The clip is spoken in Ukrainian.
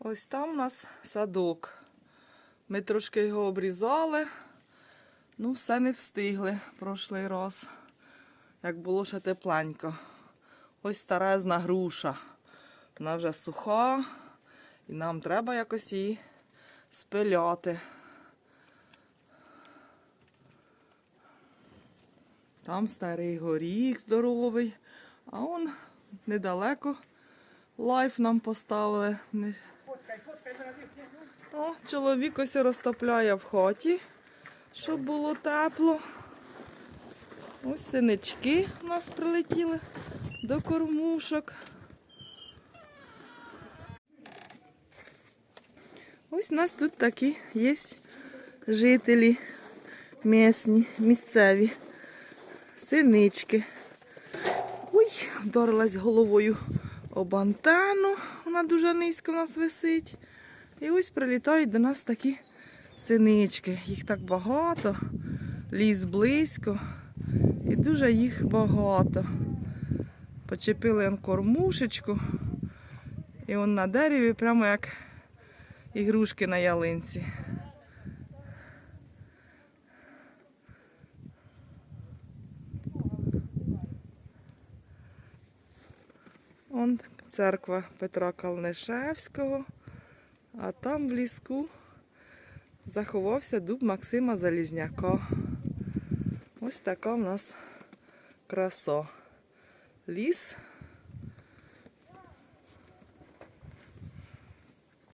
Ось там у нас садок. Ми трошки його обрізали. Ну, все не встигли прошлий раз. Як було ще тепленько. Ось старезна груша. Вона вже суха. І нам треба якось її спиляти. Там старий горіх здоровий. А он недалеко лайф нам поставили. О, чоловік ось розтопляє в хаті, щоб було тепло. Ось синички у нас прилетіли до кормушок. Ось у нас тут такі є жителі місні, місцеві, синички. Ой, вдарилась головою об антенну. Вона дуже низько у нас висить. І ось прилітають до нас такі синички. Їх так багато, ліс близько. І дуже їх багато. Почепили кормушечку. І он на дереві, прямо як ігрушки на ялинці. Он церква Петра Калнишевського, а там в ліску заховався дуб Максима Залізняка. Ось така в нас краса. Ліс